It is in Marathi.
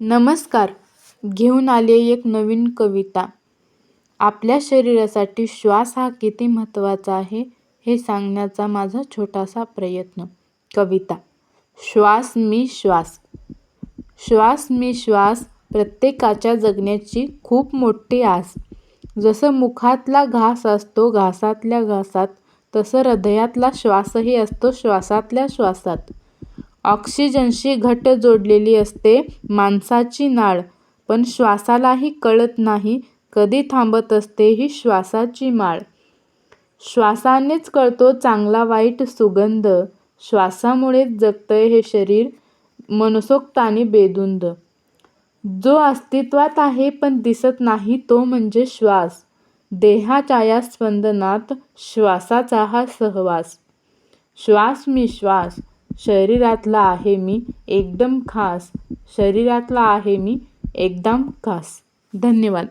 नमस्कार. घेऊन आले एक नवीन कविता. आपल्या शरीरासाठी श्वास हा किती महत्त्वाचा आहे हे सांगण्याचा माझा छोटासा प्रयत्न. कविता. श्वास मी श्वास. श्वास मी श्वास प्रत्येकाच्या जगण्याची खूप मोठी आस. जसं मुखातला घास असतो घासातल्या घासात तसं हृदयातला श्वासही असतो श्वासातल्या श्वासात. ऑक्सिजनशी घट्ट जोडलेली असते माणसाची नाळ. पण श्वासालाही कळत नाही कधी थांबत असते ही श्वासाची माळ. श्वासानेच कळतो चांगला वाईट सुगंध. श्वासामुळेच जगतंय हे शरीर मनसोक्त आणि बेदुंद जो अस्तित्वात आहे पण दिसत नाही तो म्हणजे श्वास. देहाच्या या स्पंदनात श्वासाचा हा सहवास. श्वास मी श्वास. शरीरातला आहे मी एकदम खास. शरीरातला आहे मी एकदम खास. धन्यवाद.